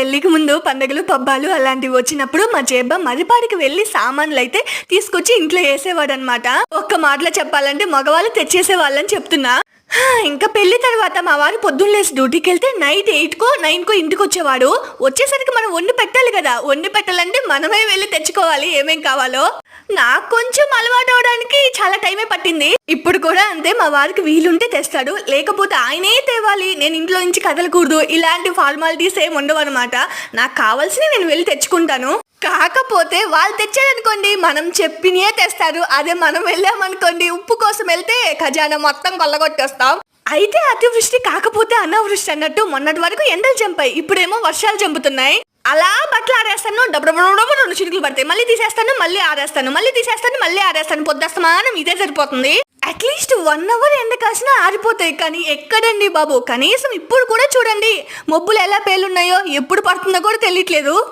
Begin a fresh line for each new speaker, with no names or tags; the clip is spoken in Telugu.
పెళ్ళికి ముందు పండగలు పబ్బాలు అలాంటివి వచ్చినప్పుడు మా జేబ్బ మరిపాడికి వెళ్ళి సామాన్లు అయితే తీసుకొచ్చి ఇంట్లో వేసేవాడు అనమాట ఒక్క మాటలో చెప్పాలంటే మగవాళ్ళు తెచ్చేసే వాళ్ళని చెప్తున్నా ఇంకా పెళ్ళి తర్వాత మా వారు పొద్దున్న లేసి డ్యూటీకి వెళ్తే నైట్ ఎయిట్ కో నైన్ కో ఇంటికి వచ్చేవాడు వచ్చేసరికి మనం వండి పెట్టాలి కదా. వండి పెట్టాలంటే మనమే వెళ్ళి తెచ్చుకోవాలి ఏమేం కావాలో. నాకు కొంచెం అలవాటు అవడానికి చాలా టైమే పట్టింది. ఇప్పుడు అంతే మా వారికి వీలుంటే తెస్తాడు. లేకపోతే ఆయనే తేవాలి. నేను ఇంట్లో నుంచి కదలకూడదు. ఇలాంటి ఫార్మాలిటీస్ ఏమి ఉండవు అనమాట నాకు కావాల్సిన నేను వెళ్ళి తెచ్చుకుంటాను. కాకపోతే వాళ్ళు తెచ్చారనుకోండి మనం చెప్పినే తెస్తారు. అదే మనం వెళ్ళామనుకోండి ఉప్పు కోసం వెళ్తే ఖజానా మొత్తం కొల్లగొట్టేస్తాం అయితే అతివృష్టి కాకపోతే అనావృష్టి అన్నట్టు మొన్నటి వరకు ఎండలు చంపాయి. ఇప్పుడేమో వర్షాలు చంపుతున్నాయి. అలా బట్టలు ఆరేస్తాను డబ్బు రెండు చిరుకులు పడతాయి మళ్ళీ తీసేస్తాను మళ్ళీ ఆరేస్తాను మళ్ళీ తీసేస్తాను మళ్ళీ ఆరేస్తాను. పొద్దుస్తమానం ఇదే సరిపోతుంది. అట్లీస్ట్ వన్ అవర్ ఎండ కాసినా ఆరిపోతాయి. కానీ ఎక్కడండి బాబు? కనీసం ఇప్పుడు కూడా చూడండి. మబ్బులు ఎలా పేలున్నాయో ఎప్పుడు పడుతుందో కూడా తెలియట్లేదు.